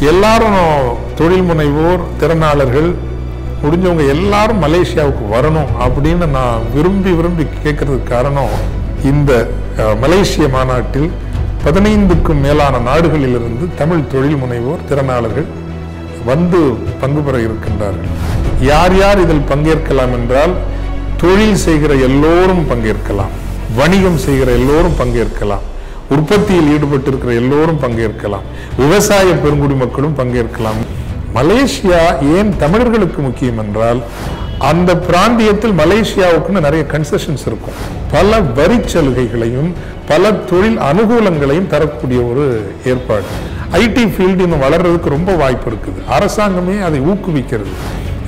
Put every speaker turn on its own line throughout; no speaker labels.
எல்லாரும் தொழில் முனைவோர் திறனாளர்கள் முடிஞ்சவங்க எல்லாரும் மலேசியாவுக்கு வரணும் அப்படின்னு நான் விரும்பி விரும்பி கேட்கறதுக்கு காரணம் இந்த மலேசிய மாநாட்டில் பதினைந்துக்கும் மேலான நாடுகளிலிருந்து தமிழ் தொழில் முனைவோர் திறனாளர்கள் வந்து பங்கு பெற இருக்கின்றார்கள். யார் யார் இதில் பங்கேற்கலாம் என்றால் தொழில் செய்கிற எல்லோரும் பங்கேற்கலாம். வணிகம் செய்கிற எல்லோரும் பங்கேற்கலாம். உற்பத்தியில் ஈடுபட்டிருக்கிற எல்லோரும் பங்கேற்கலாம். விவசாய பெருங்குடி மக்களும் பங்கேற்கலாம். மலேசியா ஏன் தமிழர்களுக்கு முக்கியம் என்றால் அந்த பிராந்தியத்தில் மலேசியாவுக்குன்னு நிறைய கன்செஷன்ஸ் இருக்கும். பல வரி சலுகைகளையும் பல தொழில் அனுகூலங்களையும் தரக்கூடிய ஒரு ஏற்பாடு. ஐடி ஃபீல்டு இன்னும் வளர்றதுக்கு ரொம்ப வாய்ப்பு இருக்குது. அரசாங்கமே அதை ஊக்குவிக்கிறது.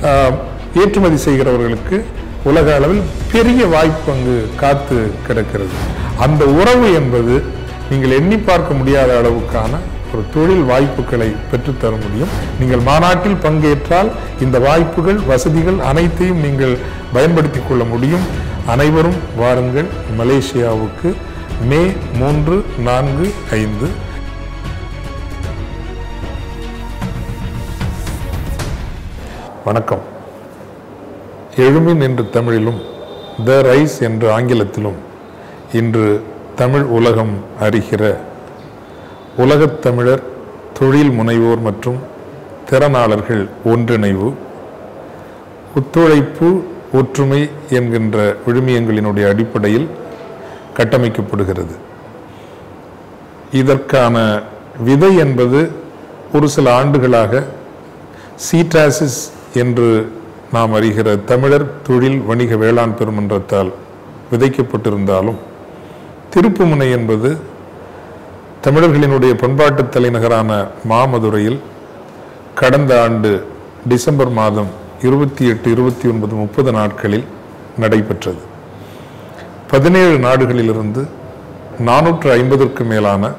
ஆஹ், ஏற்றுமதி செய்கிறவர்களுக்கு உலக அளவில் பெரிய வாய்ப்பு அங்கு காத்து கிடக்கிறது. அந்த உறவு என்பது நீங்கள் எண்ணி பார்க்க முடியாத அளவுக்கான ஒரு தொழில் வாய்ப்புகளை பெற்றுத்தர முடியும். நீங்கள் மாநாட்டில் பங்கேற்றால் இந்த வாய்ப்புகள் வசதிகள் அனைத்தையும் நீங்கள் பயன்படுத்திக் கொள்ள முடியும். அனைவரும் வாருங்கள் மலேசியாவுக்கு. மே மூன்று நான்கு ஐந்து. வணக்கம். எழுமின் என்று தமிழிலும் த ரைஸ் என்று ஆங்கிலத்திலும் இன்று தமிழ் உலகம் அறிகிற உலகத் தமிழர் தொழில் முனைவோர் மற்றும் திறனாளர்கள் ஒன்றிணைவு ஒத்துழைப்பு ஒற்றுமை என்கின்ற விழுமியங்களினுடைய அடிப்படையில் கட்டமைக்கப்படுகிறது. இதற்கான விதை என்பது ஒரு சில ஆண்டுகளாக சீட்ராசிஸ் என்று நாம் அறிகிற தமிழர் தொழில் வணிக வேளாண் பெருமன்றத்தால் விதைக்கப்பட்டிருந்தாலும் திருப்புமுனை என்பது தமிழர்களினுடைய பண்பாட்டு தலைநகரான மாமதுரையில் கடந்த ஆண்டு டிசம்பர் மாதம் இருபத்தி எட்டு இருபத்தி ஒன்பது முப்பது நாட்களில் நடைபெற்றது. பதினேழு நாடுகளிலிருந்து நானூற்று ஐம்பதற்கு மேலான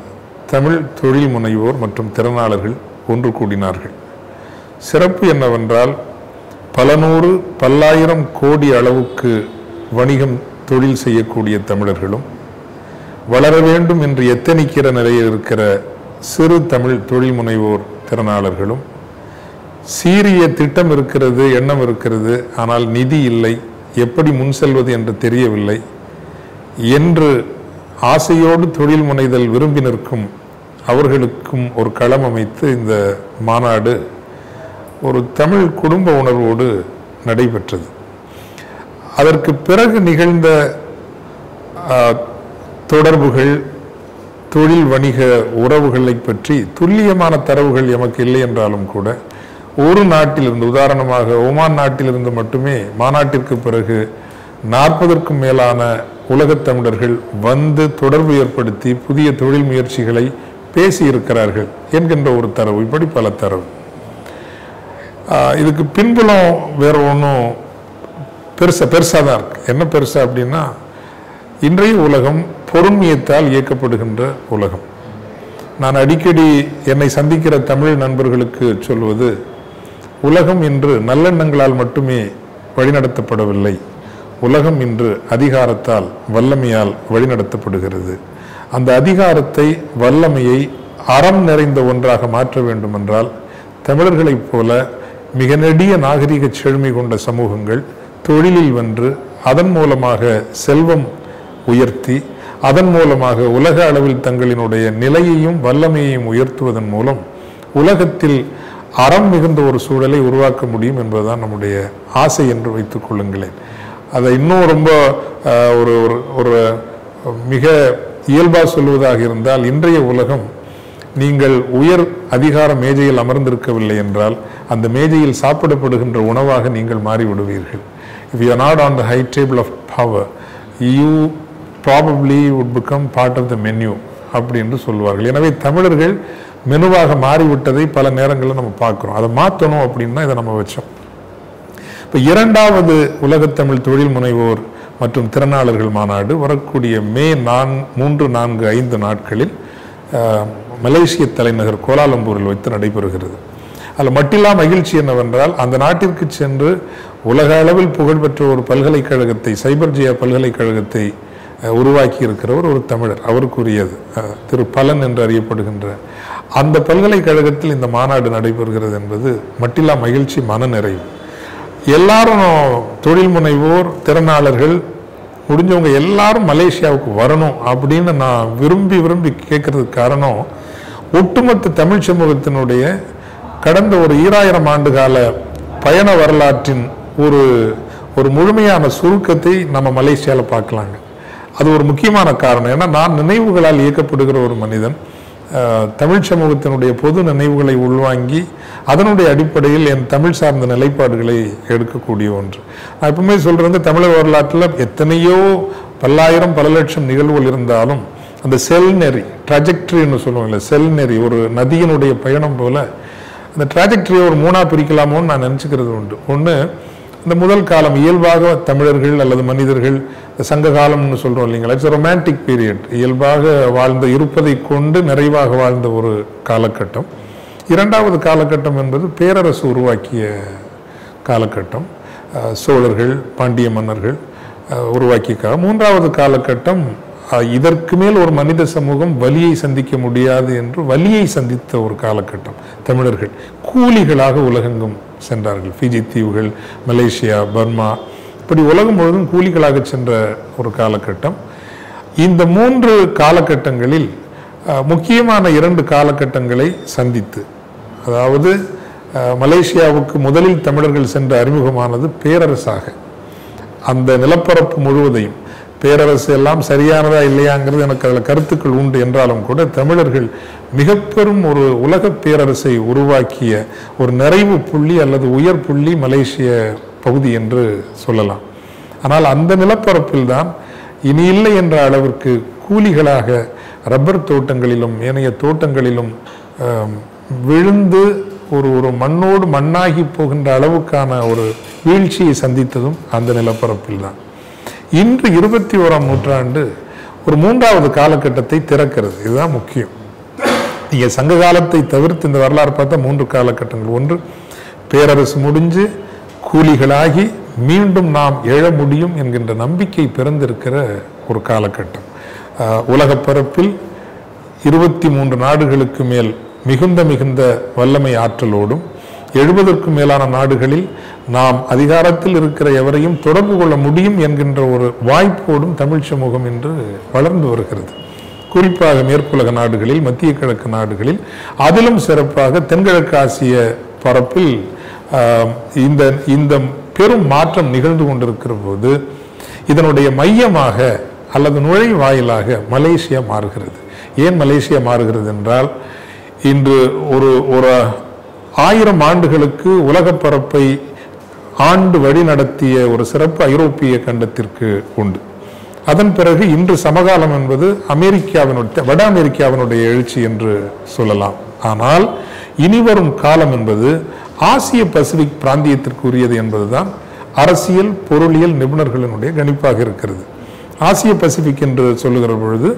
தமிழ் தொழில் முனைவோர் மற்றும் திறனாளர்கள் ஒன்று கூடினார்கள். சிறப்பு என்னவென்றால் பல நூறு பல்லாயிரம் கோடி அளவுக்கு வணிகம் தொழில் செய்யக்கூடிய தமிழர்களும் வளர வேண்டும் என்று எத்தனிக்கிற நிலையில் இருக்கிற சிறு தமிழ் தொழில் முனைவோர் திறனாளர்களும் சீரிய திட்டம் இருக்கிறது எண்ணம் இருக்கிறது ஆனால் நிதி இல்லை எப்படி முன் செல்வது என்று தெரியவில்லை. என்று ஆசையோடு தொழில் முனைதல் விரும்பி நிற்கும் அவர்களுக்கும் ஒரு களம் அமைத்து இந்த மாநாடு ஒரு தமிழ் குடும்ப உணர்வோடு நடைபெற்றது. அதற்கு பிறகு நிகழ்ந்த தொடர்புகள் தொழில் வணிக உறவுகளை பற்றி துல்லியமான தரவுகள் எமக்கு இல்லை என்றாலும் கூட ஒரு நாட்டிலிருந்து உதாரணமாக ஒமான் நாட்டிலிருந்து மட்டுமே மாநாட்டிற்கு பிறகு நாற்பதற்கும் மேலான உலகத் தமிழர்கள் வந்து தொடர்பு ஏற்படுத்தி புதிய தொழில் முயற்சிகளை பேசியிருக்கிறார்கள் என்கின்ற ஒரு தரவு. இப்படி பல தரவு. இதுக்கு பின்புலம் வேற ஒன்றும் பெருசாக பெருசாக தான் இருக்கு. என்ன பெருசா அப்படின்னா இன்றைய உலகம் பொறுமையத்தால் இயக்கப்படுகின்ற உலகம். நான் அடிக்கடி என்னை சந்திக்கிற தமிழ் நண்பர்களுக்கு சொல்வது உலகம் இன்று நல்லெண்ணங்களால் மட்டுமே வழிநடத்தப்படவில்லை. உலகம் இன்று அதிகாரத்தால் வல்லமையால் வழிநடத்தப்படுகிறது. அந்த அதிகாரத்தை வல்லமையை அறம் நிறைந்த ஒன்றாக மாற்ற வேண்டுமென்றால் தமிழர்களைப் போல மிக நெடிய நாகரிக செழுமை கொண்ட சமூகங்கள் தொழிலில் வென்று அதன் மூலமாக செல்வம் உயர்த்தி அதன் மூலமாக உலக அளவில் தங்களினுடைய நிலையையும் வல்லமையையும் உயர்த்துவதன் மூலம் உலகத்தில் அறம் மிகுந்த ஒரு சூழலை உருவாக்க முடியும் என்பதுதான் நம்முடைய ஆசை என்று வைத்துக் கொள்ளுங்களேன். அதை இன்னும் ரொம்ப ஒரு ஒரு ஒரு மிக இயல்பாக சொல்வதாக இருந்தால் இன்றைய உலகம் நீங்கள் உயர் அதிகார மேஜையில் அமர்ந்திருக்கவில்லை என்றால் அந்த மேஜையில் சாப்பிடப்படுகின்ற உணவாக நீங்கள் மாறிவிடுவீர்கள். If you not on the high table of power you probably would become part of the menu அப்படி என்று சொல்வார்கள். எனவே தமிழர்கள் மெனுவாக மாறிவிட்டதை பல நேரங்களில் நம்ம பார்க்குறோம். அதை மாற்றணும் அப்படின்னு தான் இதை நம்ம வச்சோம். இப்போ இரண்டாவது உலகத்தமிழ் தொழில் முனைவோர் மற்றும் திறனாளர்கள் மாநாடு வரக்கூடிய மே நான் மூன்று நான்கு ஐந்து நாட்களில் மலேசிய தலைநகர் கோலாலம்பூரில் வைத்து நடைபெறுகிறது. அதில் மட்டில்லா மகிழ்ச்சி என்னவென்றால் அந்த நாட்டிற்கு சென்று உலக அளவில் புகழ்பெற்ற ஒரு பல்கலைக்கழகத்தை சைபர்ஜியா பல்கலைக்கழகத்தை உருவாக்கி இருக்கிறவர் ஒரு தமிழர். அவருக்குரியது. திரு பலன் என்று அறியப்படுகின்ற அந்த பல்கலைக்கழகத்தில் இந்த மாநாடு நடைபெறுகிறது என்பது மட்டில்லா மகிழ்ச்சி மனநிறைவு. எல்லாரும் தொழில் முனைவோர் திறனாளர்கள் முடிஞ்சவங்க எல்லாரும் மலேசியாவுக்கு வரணும் அப்படின்னு நான் விரும்பி விரும்பி கேட்கறதுக்கு காரணம் ஒட்டுமொத்த தமிழ் சமூகத்தினுடைய கடந்த ஒரு ஈராயிரம் ஆண்டு கால பயண வரலாற்றின் ஒரு ஒரு முழுமையான சுருக்கத்தை நம்ம மலேசியாவில் பார்க்கலாங்க. அது ஒரு முக்கியமான காரணம். ஏன்னா நான் நினைவுகளால் இயக்கப்படுகிற ஒரு மனிதன் தமிழ் சமூகத்தினுடைய பொது நினைவுகளை உள்வாங்கி அதனுடைய அடிப்படையில் என் தமிழ் சார்ந்த நிலைப்பாடுகளை எடுக்கக்கூடிய ஒன்று. நான் எப்பவுமே சொல்றது தமிழர் வரலாற்றில் எத்தனையோ பல்லாயிரம் பல லட்சம் நிகழ்வுகள் இருந்தாலும் அந்த செல் நெறி ட்ராஜெக்டரின்னு சொல்லுவாங்கல்ல செல் நெறி ஒரு நதியினுடைய பயணம் போல அந்த ட்ராஜெக்டரியை ஒரு மூணா பிரிக்கலாமோன்னு நான் நினச்சிக்கிறது உண்டு. ஒன்று இந்த முதல் காலம் இயல்பாக தமிழர்கள் அல்லது மனிதர்கள் இந்த சங்க காலம்னு சொல்கிறோம் இல்லைங்களா? இட்ஸ் ரொமான்டிக் பீரியட் இயல்பாக வாழ்ந்த இருப்பதை கொண்டு நிறைவாக வாழ்ந்த ஒரு காலகட்டம். இரண்டாவது காலகட்டம் என்பது பேரரசு உருவாக்கிய காலகட்டம். சோழர்கள் பாண்டிய மன்னர்கள் அஹ், மூன்றாவது காலகட்டம் இதற்கு மேல் ஒரு மனித சமூகம் வலியை சந்திக்க முடியாது என்று வலியை சந்தித்த ஒரு காலகட்டம் தமிழர்கள். கூலிகளாக உலகெங்கும் சென்றார்கள். ஃபிஜி தீவுகள் மலேசியா பர்மா இப்படி உலகம் முழுவதும் கூலிகளாக சென்ற ஒரு காலகட்டம். இந்த மூன்று காலகட்டங்களில் அஹ், முக்கியமான இரண்டு காலகட்டங்களை சந்தித்து அதாவது மலேசியாவுக்கு முதலில் தமிழர்கள் சென்ற அறிமுகமானது பேரரசாக. அந்த நிலப்பரப்பு முழுவதையும் பேரரசு எல்லாம் சரியானதா இல்லையாங்கிறது எனக்கு அதில் கருத்துக்கள் உண்டு என்றாலும் கூட தமிழர்கள் மிக பெரும் ஒரு உலக பேரரசை உருவாக்கிய ஒரு நிறைவு புள்ளி அல்லது உயர் புள்ளி மலேசிய பகுதி என்று சொல்லலாம். ஆனால் அந்த நிலப்பரப்பில் தான் இனி இல்லை என்ற அளவிற்கு கூலிகளாக ரப்பர் தோட்டங்களிலும் ஏனைய தோட்டங்களிலும் விழுந்து ஒரு ஒரு மண்ணோடு மண்ணாகி போகின்ற அளவுக்கான ஒரு வீழ்ச்சியை சந்தித்ததும் அந்த நிலப்பரப்பில் தான். இன்று இருபத்தி ஓராம் நூற்றாண்டு ஒரு மூன்றாவது காலகட்டத்தை திறக்கிறது. இதுதான் முக்கியம். நீங்க சங்க காலத்தை தவிர்த்து இந்த வரலாறு பார்த்தா மூன்று காலகட்டங்கள். ஒன்று பேரரசு முடிஞ்சு கூலிகளாகி மீண்டும் நாம் எழ முடியும் என்கின்ற நம்பிக்கை பிறந்திருக்கிற ஒரு காலகட்டம். ஆஹ் உலகப் பரப்பில் இருபத்தி மூன்று நாடுகளுக்கு மேல் மிகுந்த மிகுந்த வல்லமை ஆற்றலோடும் எழுபதற்கும் மேலான நாடுகளில் நாம் அதிகாரத்தில் இருக்கிற எவரையும் தொடர்பு கொள்ள முடியும் என்கின்ற ஒரு வாய்ப்போடும் தமிழ் சமூகம் இன்று வளர்ந்து வருகிறது. குறிப்பாக மேற்குலக நாடுகளில் மத்திய கிழக்கு நாடுகளில் அதிலும் சிறப்பாக தென்கிழக்கு ஆசிய பரப்பில் ஆஹ், இந்த இந்த பெரும் மாற்றம் நிகழ்ந்து கொண்டிருக்கிற போது இதனுடைய மையமாக அல்லது நுழைவாயிலாக மலேசியா மாறுகிறது. ஏன் மலேசியா மாறுகிறது என்றால் இன்று ஒரு ஒரு ஆயிரம் ஆண்டுகளுக்கு உலகப் பரப்பை ஆண்டு வழி நடத்திய ஒரு சிறப்பு ஐரோப்பிய கண்டத்திற்கு உண்டு. அதன் பிறகு இன்று சமகாலம் என்பது அமெரிக்காவினுடைய வட அமெரிக்காவினுடைய எழுச்சி என்று சொல்லலாம். ஆனால் இனிவரும் காலம் என்பது ஆசிய பசிபிக் பிராந்தியத்திற்குரியது என்பதுதான் அரசியல் பொருளியல் நிபுணர்களினுடைய கணிப்பாக இருக்கிறது. ஆசிய பசிபிக் என்று சொல்லுகிற பொழுது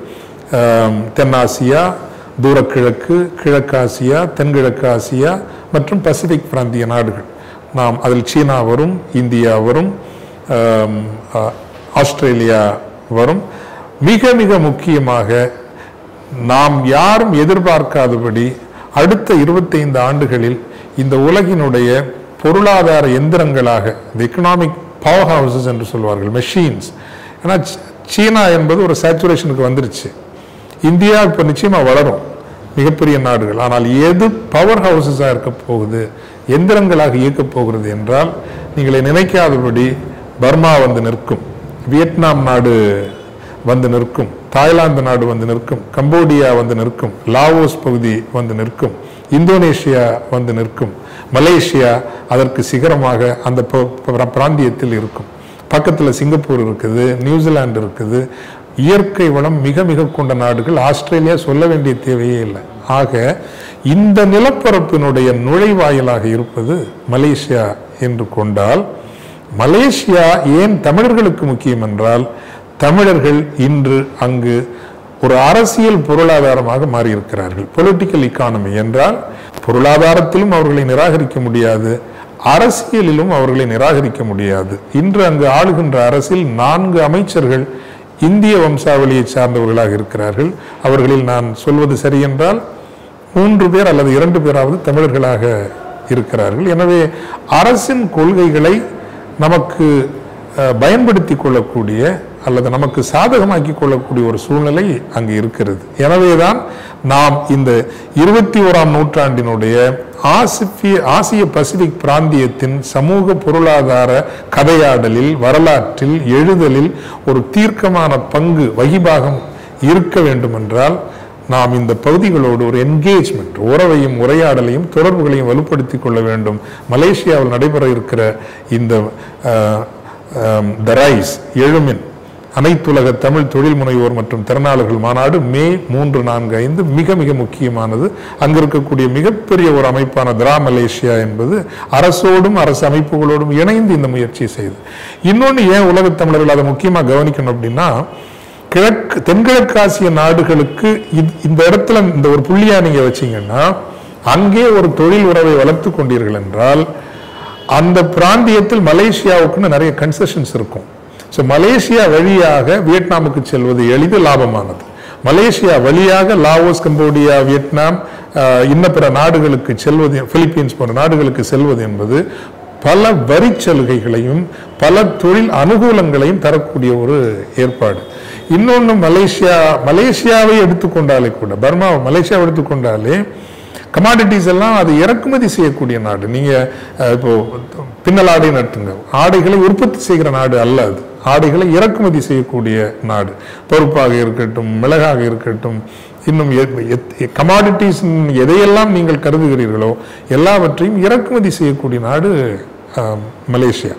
தென்னாசியா தூரக்கிழக்கு கிழக்காசியா தென்கிழக்கு ஆசியா மற்றும் பசிபிக் பிராந்திய நாடுகள். நாம் அதில் சீனா வரும் இந்தியா வரும் ஆஸ்திரேலியா வரும். மிக மிக முக்கியமாக நாம் யாரும் எதிர்பார்க்காதபடி அடுத்த இருபத்தைந்து ஆண்டுகளில் இந்த உலகினுடைய பொருளாதார எந்திரங்களாக இந்த எக்கனாமிக் பவர் ஹவுசஸ் என்று சொல்வார்கள் மெஷின்ஸ் ஏன்னா சீ- சீனா என்பது ஒரு சேச்சுரேஷனுக்கு வந்துருச்சு. இந்தியா இப்போ நிச்சயமாக வளரும். மிகப்பெரிய நாடுகள். ஆனால் எது பவர் ஹவுசஸாக இருக்க போகுது? எந்திரங்களாக இயக்கப் போகிறது என்றால் நீங்களை நினைக்காதபடி பர்மா வந்து நிற்கும். வியட்நாம் நாடு வந்து நிற்கும். தாய்லாந்து நாடு வந்து நிற்கும். கம்போடியா வந்து நிற்கும். லாவோஸ் பகுதி வந்து நிற்கும். இந்தோனேஷியா வந்து நிற்கும். மலேசியா அதற்கு சிகரமாக அந்த பிராந்தியத்தில் இருக்கும். பக்கத்தில் சிங்கப்பூர் இருக்குது நியூசிலாந்து இருக்குது. இயற்கை வளம் மிக மிக கொண்ட நாடுகள். ஆஸ்திரேலியா சொல்ல வேண்டிய தேவையே இல்லை. ஆக இந்த நிலப்பரப்பினுடைய நுழைவாயிலாக இருப்பது மலேசியா என்று கொண்டால் மலேசியா ஏன் தமிழர்களுக்கு முக்கியம் என்றால் தமிழர்கள் இன்று அங்கு ஒரு அரசியல் பொருளாதாரமாக மாறியிருக்கிறார்கள். பொலிட்டிக்கல் இக்கானமி என்றால் பொருளாதாரத்திலும் அவர்களை நிராகரிக்க முடியாது அரசியலிலும் அவர்களை நிராகரிக்க முடியாது. இன்று அங்கு ஆளுகின்ற அரசில் நான்கு அமைச்சர்கள் இந்திய வம்சாவளியை சார்ந்தவர்களாக இருக்கிறார்கள். அவர்களில் நான் சொல்வது சரியென்றால் மூன்று பேர் அல்லது இரண்டு பேராவது தமிழர்களாக இருக்கிறார்கள். எனவே அரசின் கொள்கைகளை நமக்கு பயன்படுத்தி கொள்ளக்கூடிய அல்லது நமக்கு சாதகமாக்கி கொள்ளக்கூடிய ஒரு சூழ்நிலை அங்கு இருக்கிறது. எனவேதான் நாம் இந்த இருபத்தி ஓராம் நூற்றாண்டினுடைய ஆசிய ஆசிய பசிபிக் பிராந்தியத்தின் சமூக பொருளாதார கதையாடலில் வரலாற்றில் எழுதலில் ஒரு தீர்க்கமான பங்கு வகிபாகம் இருக்க வேண்டுமென்றால் நாம் இந்த பகுதிகளோடு ஒரு என்கேஜ்மெண்ட் உறவையும் உரையாடலையும் தொடர்புகளையும் வலுப்படுத்திக் கொள்ள வேண்டும். மலேசியாவில் நடைபெற இருக்கிற இந்த த ரைஸ் எழுமின். அனைத்துலக தமிழ் தொழில் முனைவோர் மற்றும் திறனாளர்கள் மாநாடு மே மூன்று நான்கு ஐந்து மிக மிக முக்கியமானது. அங்கு இருக்கக்கூடிய மிகப்பெரிய ஒரு அமைப்பான திரா மலேசியா என்பது அரசோடும் அரசு அமைப்புகளோடும் இணைந்து இந்த முயற்சியை செய்யுது இன்னொன்று ஏன் உலகத் தமிழர்கள் அதை முக்கியமாக கவனிக்கணும் அப்படின்னா கிழக்கு தென்கிழக்காசிய நாடுகளுக்கு இந்த இடத்துல இந்த ஒரு புள்ளியா நீங்க வச்சீங்கன்னா அங்கே ஒரு தொழில் உறவை வளர்த்து கொண்டீர்கள் என்றால் அந்த பிராந்தியத்தில் மலேசியாவுக்குன்னு நிறைய கன்செஷன்ஸ் இருக்கும். ஸோ மலேசியா வழியாக வியட்நாமுக்கு செல்வது எளிது லாபமானது. மலேசியா வழியாக லாவோஸ் கம்போடியா வியட்நாம் ஆஹ், இன்ன பிற நாடுகளுக்கு செல்வது பிலிப்பீன்ஸ் போன்ற நாடுகளுக்கு செல்வது என்பது பல வரி சலுகைகளையும் பல தொழில் அனுகூலங்களையும் தரக்கூடிய ஒரு ஏற்பாடு. இன்னொன்று மலேசியா மலேசியாவை எடுத்துக்கொண்டாலே கூட பர்மா மலேசியாவை எடுத்துக்கொண்டாலே கமாடிட்டிஸ் எல்லாம் அது இறக்குமதி செய்யக்கூடிய நாடு. நீங்க இப்போ பின்னலாடை நட்டுங்க. ஆடைகளை உற்பத்தி செய்கிற நாடு அல்ல அது. ஆடைகளை இறக்குமதி செய்யக்கூடிய நாடு. பருப்பாக இருக்கட்டும் மிளகாக இருக்கட்டும் இன்னும் கமாடிட்டிஸ் எதையெல்லாம் நீங்கள் கருதுகிறீர்களோ எல்லாவற்றையும் இறக்குமதி செய்யக்கூடிய நாடு மலேசியா.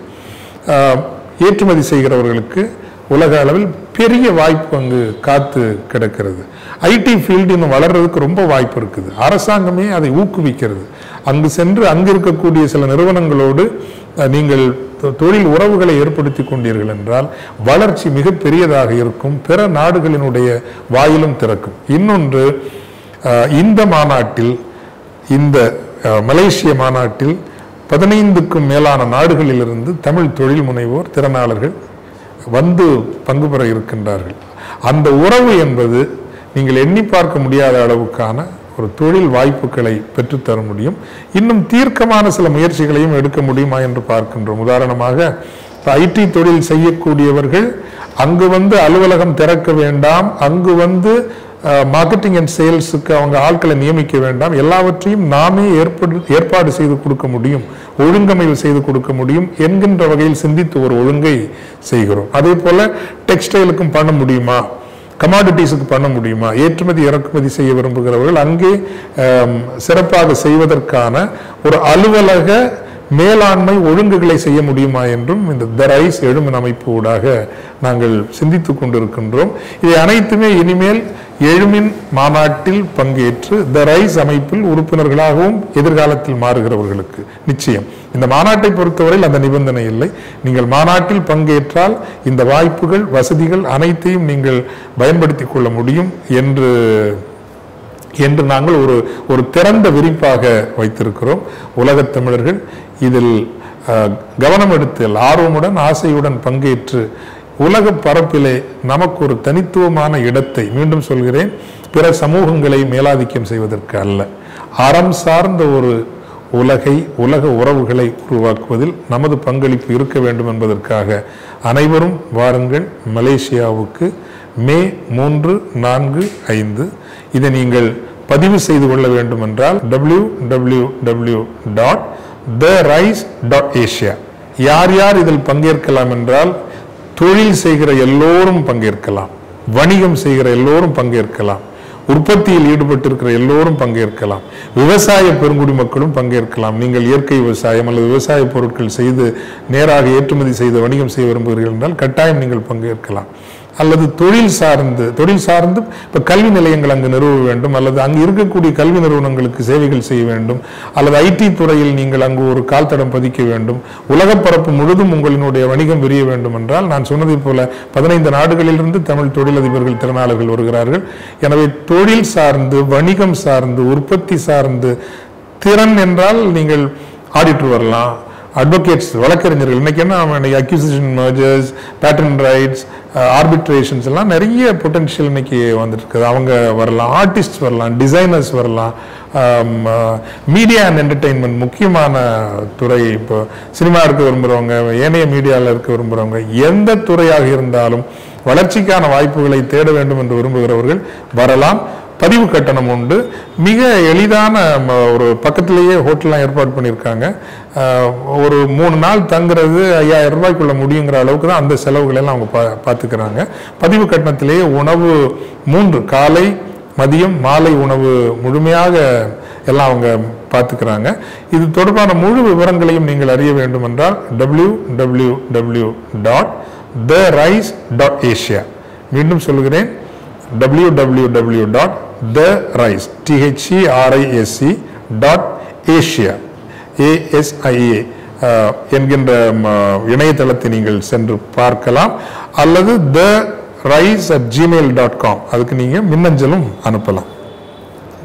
ஏற்றுமதி செய்கிறவர்களுக்கு உலக அளவில் பெரிய வாய்ப்பு அங்கு காத்து கிடக்கிறது. ஐடி ஃபீல்டு இன்னும் வளர்றதுக்கு ரொம்ப வாய்ப்பு இருக்குது. அரசாங்கமே அதை ஊக்குவிக்கிறது. அங்கு சென்று அங்கு இருக்கக்கூடிய சில நிறுவனங்களோடு நீங்கள் தொ- தொழில் உறவுகளை ஏற்படுத்தி கொண்டீர்கள் என்றால் வளர்ச்சி மிக பெரியதாக இருக்கும். பிற நாடுகளினுடைய வாயிலும் திறக்கும். இன்னொன்று அஹ், இந்த மாநாட்டில் இந்த அஹ், மலேசிய மாநாட்டில் பதினைந்துக்கும் மேலான நாடுகளிலிருந்து தமிழ் தொழில் முனைவோர் திறனாளர்கள் வந்து பங்கு பெற இருக்கின்றார்கள். அந்த உறவு என்பது நீங்கள் எண்ணி பார்க்க முடியாத அளவுக்கான ஒரு தொழில் வாய்ப்புகளை பெற்றுத்தர முடியும். இன்னும் தீர்க்கமான சில முயற்சிகளையும் எடுக்க முடியுமா என்று பார்க்கின்றோம். உதாரணமாக ஐடி தொழில் செய்யக்கூடியவர்கள் அங்கு வந்து அலுவலகம் திறக்க வேண்டாம் அங்கு வந்து மார்க்கெட்டிங் அண்ட் சேல்ஸுக்கு அவங்க ஆட்களை நியமிக்க வேண்டாம். எல்லாவற்றையும் நாமே ஏற்படு ஏற்பாடு செய்து கொடுக்க முடியும். ஒழுங்கமைவு செய்து கொடுக்க முடியும் என்கின்ற வகையில் சிந்தித்து ஒரு ஒழுங்கை செய்கிறோம். அதே போல டெக்ஸ்டைலுக்கும் பண்ண முடியுமா? கமாடிட்டிஸுக்கு பண்ண முடியுமா? ஏற்றுமதி இறக்குமதி செய்ய விரும்புகிறவர்கள் அங்கே சிறப்பாக செய்வதற்கான ஒரு அலுவலக மேலாண்மை ஒழுங்குகளை செய்ய முடியுமா என்றும் இந்த த ரைஸ் எழுமின் அமைப்பு ஊடாக நாங்கள் சிந்தித்துக் கொண்டிருக்கின்றோம். இவை அனைத்துமே இனிமேல் எழுமின் மாநாட்டில் பங்கேற்று த ரைஸ் அமைப்பில் உறுப்பினர்களாகவும் எதிர்காலத்தில் மாறுகிறவர்களுக்கு. நிச்சயம். இந்த மாநாட்டை பொறுத்தவரையில் அந்த நிபந்தனை இல்லை. நீங்கள் மாநாட்டில் பங்கேற்றால் இந்த வாய்ப்புகள் வசதிகள் அனைத்தையும் நீங்கள் பயன்படுத்திக் கொள்ள முடியும் என்று என்று நாங்கள் ஒரு ஒரு திறந்த விரிப்பாக வைத்திருக்கிறோம். உலகத் தமிழர்கள் இதில் கவனம் எடுத்து ஆர்வமுடன் ஆசையுடன் பங்கேற்று உலக பரப்பிலே நமக்கு ஒரு தனித்துவமான இடத்தை மீண்டும் சொல்கிறேன். பிற சமூகங்களை மேலாதிக்கம் செய்வதற்கு அல்ல. அறம் சார்ந்த ஒரு உலகை உலக உறவுகளை உருவாக்குவதில் நமது பங்களிப்பு இருக்க வேண்டும் என்பதற்காக அனைவரும் வாருங்கள். மலேசியாவுக்கு மே மூன்று நான்கு ஐந்து இதை நீங்கள் பதிவு செய்து கொள்ள வேண்டும் என்றால் W W W dot the rise dot Asia யார் யார் இதில் பங்கேற்கலாம் என்றால் தொழில் செய்கிற எல்லோரும் பங்கேற்கலாம். வணிகம் செய்கிற எல்லோரும் பங்கேற்கலாம். உற்பத்தியில் ஈடுபட்டிருக்கிற எல்லோரும் பங்கேற்கலாம். விவசாய பெருங்குடி மக்களும் பங்கேற்கலாம். நீங்கள் இயற்கை விவசாயம் அல்லது விவசாய பொருட்கள் செய்து நேராக ஏற்றுமதி செய்து வணிகம் செய்ய விரும்புகிறீர்கள் என்றால் கட்டாயம் நீங்கள் பங்கேற்கலாம். அல்லது தொழில் சார்ந்து தொழில் சார்ந்து இப்போ கல்வி நிலையங்கள் அங்கு நிறுவ வேண்டும் அல்லது அங்கு இருக்கக்கூடிய கல்வி நிறுவனங்களுக்கு சேவைகள் செய்ய வேண்டும் அல்லது ஐடி துறையில் நீங்கள் அங்கு ஒரு கால் தடம் பதிக்க வேண்டும் உலகப் பரப்பு முழுதும் உங்களினுடைய வணிகம் விரிய வேண்டும் என்றால் நான் சொன்னதைப் போல பதினைந்து நாடுகளிலிருந்து தமிழ் தொழிலதிபர்கள் திறனாளர்கள் வருகிறார்கள். எனவே தொழில் சார்ந்து வணிகம் சார்ந்து உற்பத்தி சார்ந்து திறன் என்றால் நீங்கள் ஆடிட்டு வரலாம் அட்வொகேட்ஸ் வழக்கறிஞர்கள். இன்னைக்கு என்ன அவன் இன்னைக்கு acquisition mergers patent rights arbitrations எல்லாம் நிறைய பொட்டன்ஷியல் இன்னைக்கு வந்துட்டு இருக்குது அவங்க வரலாம் ஆர்டிஸ்ட் வரலாம் டிசைனர்ஸ் வரலாம். மீடியா அண்ட் என்டர்டெயின்மெண்ட் முக்கியமான துறை. இப்போ சினிமா இருக்க விரும்புகிறவங்க ஏனைய மீடியாவில் இருக்க விரும்புகிறவங்க எந்த துறையாக இருந்தாலும் வளர்ச்சிக்கான வாய்ப்புகளை தேட வேண்டும் என்று விரும்புகிறவர்கள் வரலாம். பதிவு கட்டணம் உண்டு. மிக எளிதான ம, ஒரு பக்கத்திலேயே ஹோட்டல்லாம் ஏற்பாடு பண்ணியிருக்காங்க. ஒரு மூணு நாள் தங்குறது ஐயாயிரம் ரூபாய்க்குள்ள முடியுங்கிற அளவுக்கு தான் அந்த செலவுகளை எல்லாம் அவங்க பா பார்த்துக்கிறாங்க பதிவு கட்டணத்திலேயே உணவு மூன்று காலை மதியம் மாலை உணவு முழுமையாக எல்லாம் அவங்க பார்த்துக்கிறாங்க இது தொடர்பான முழு விவரங்களையும் நீங்கள் அறிய வேண்டும் என்றால் W W W dot the rise dot Asia மீண்டும் சொல்கிறேன் W W W dot the rice டிஹெச்இஆர்ஐஎஸ்சி dot Asia ஏஎஸ்ஐஏ என்கின்ற ம, uh, இணையதளத்தை நீங்கள் சென்று பார்க்கலாம். அல்லது the rise at Gmail dot com அதுக்கு நீங்கள் மின்னஞ்சலும் அனுப்பலாம்.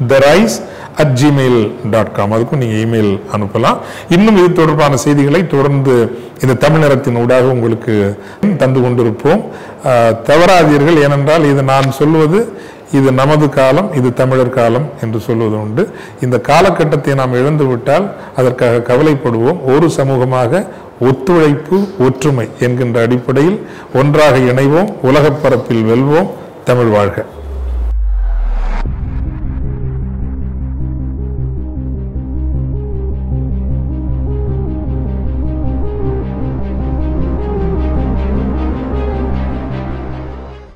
The rise at Gmail dot com அதுக்கும் நீங்கள் இமெயில் அனுப்பலாம். இன்னும் இது தொடர்பான செய்திகளை தொடர்ந்து இந்த தமிழரத்தின் ஊடாக உங்களுக்கு தந்து கொண்டிருப்போம். தவறாதீர்கள். ஏனென்றால் இது நான் சொல்வது இது நமது காலம் இது தமிழர் காலம் என்று சொல்வது உண்டு இந்த காலகட்டத்தை நாம் இழந்துவிட்டால் அதற்காக கவலைப்படுவோம். ஒரு சமூகமாக ஒத்துழைப்பு ஒற்றுமை என்கின்ற அடிப்படையில் ஒன்றாக இணைவோம். உலகப் பரப்பில் வெல்வோம். தமிழ் வாழ்க.